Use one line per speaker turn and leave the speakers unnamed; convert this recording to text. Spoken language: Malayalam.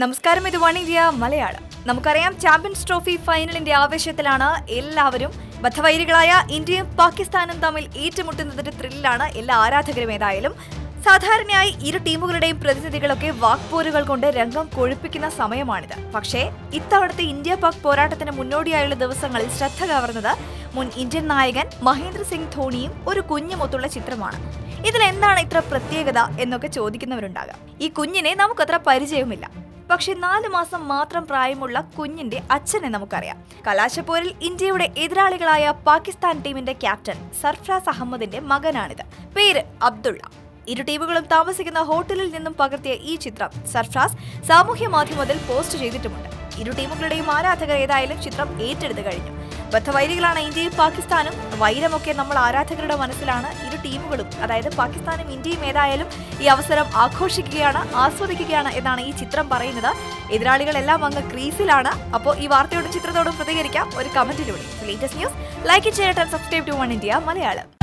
നമസ്കാരം ഇത് വൺ ഇന്ത്യ മലയാളം. നമുക്കറിയാം ചാമ്പ്യൻസ് ട്രോഫി ഫൈനലിന്റെ ആവേശത്തിലാണ് എല്ലാവരും ബദ്ധവൈരികളായ ഇന്ത്യയും പാകിസ്ഥാനും തമ്മിൽ ഏറ്റുമുട്ടുന്നതിന്റെ ത്രില്ലാണ് എല്ലാ ആരാധകരും ഏതായാലും സാധാരണയായി ഇരു ടീമുകളുടെയും പ്രതിനിധികളൊക്കെ വാക്പോരുകൾ കൊണ്ട് രംഗം കൊഴുപ്പിക്കുന്ന സമയമാണിത്. പക്ഷേ ഇത്തവണത്തെ ഇന്ത്യ പാക് പോരാട്ടത്തിന് മുന്നോടിയായുള്ള ദിവസങ്ങളിൽ ശ്രദ്ധ കവർന്നത് മുൻ ഇന്ത്യൻ നായകൻ മഹേന്ദ്ര സിംഗ് ധോണിയും ഒരു കുഞ്ഞുമൊത്തുള്ള ചിത്രമാണ്. ഇതിൽ എന്താണ് ഇത്ര പ്രത്യേകത എന്നൊക്കെ ചോദിക്കുന്നവരുണ്ടാകാം. ഈ കുഞ്ഞിനെ നമുക്കത്ര പരിചയവുമില്ല. പക്ഷെ നാല് മാസം മാത്രം പ്രായമുള്ള കുഞ്ഞിന്റെ അച്ഛനെ നമുക്കറിയാം. കലാശപ്പോരിൽ ഇന്ത്യയുടെ എതിരാളികളായ പാകിസ്ഥാൻ ടീമിന്റെ ക്യാപ്റ്റൻ സർഫ്രാസ് അഹമ്മദിന്റെ മകനാണിത്. പേര് അബ്ദുള്ള. ഇരു ടീമുകളും താമസിക്കുന്ന ഹോട്ടലിൽ നിന്നും പകർത്തിയ ഈ ചിത്രം സർഫ്രാസ് സാമൂഹ്യ മാധ്യമത്തിൽ പോസ്റ്റ് ചെയ്തിട്ടുമുണ്ട്. ഇരു ടീമുകളുടെയും ആരാധകർ ഏതായാലും ചിത്രം ഏറ്റെടുത്തു കഴിഞ്ഞു. ബദ്ധവൈരികളാണ് ഇന്ത്യയും പാകിസ്ഥാനും. വൈരമൊക്കെ നമ്മൾ ആരാധകരുടെ മനസ്സിലാണ്. ഇരു ടീമുകളും അതായത് പാകിസ്ഥാനും ഇന്ത്യയും ഏതായാലും ഈ അവസരം ആഘോഷിക്കുകയാണ് ആസ്വദിക്കുകയാണ് എന്നാണ് ഈ ചിത്രം പറയുന്നത്. എതിരാളികളെല്ലാം അങ്ങ് ക്രീസിലാണ്. അപ്പോൾ ഈ വാർത്തയോടും ചിത്രത്തോടും പ്രതികരിക്കാം. ഒരു കമന്റിലൂടെ. ലേറ്റസ്റ്റ് ന്യൂസ് ലൈക്ക് ചെയ്യട്ടെ subscribe to one India Malayalam.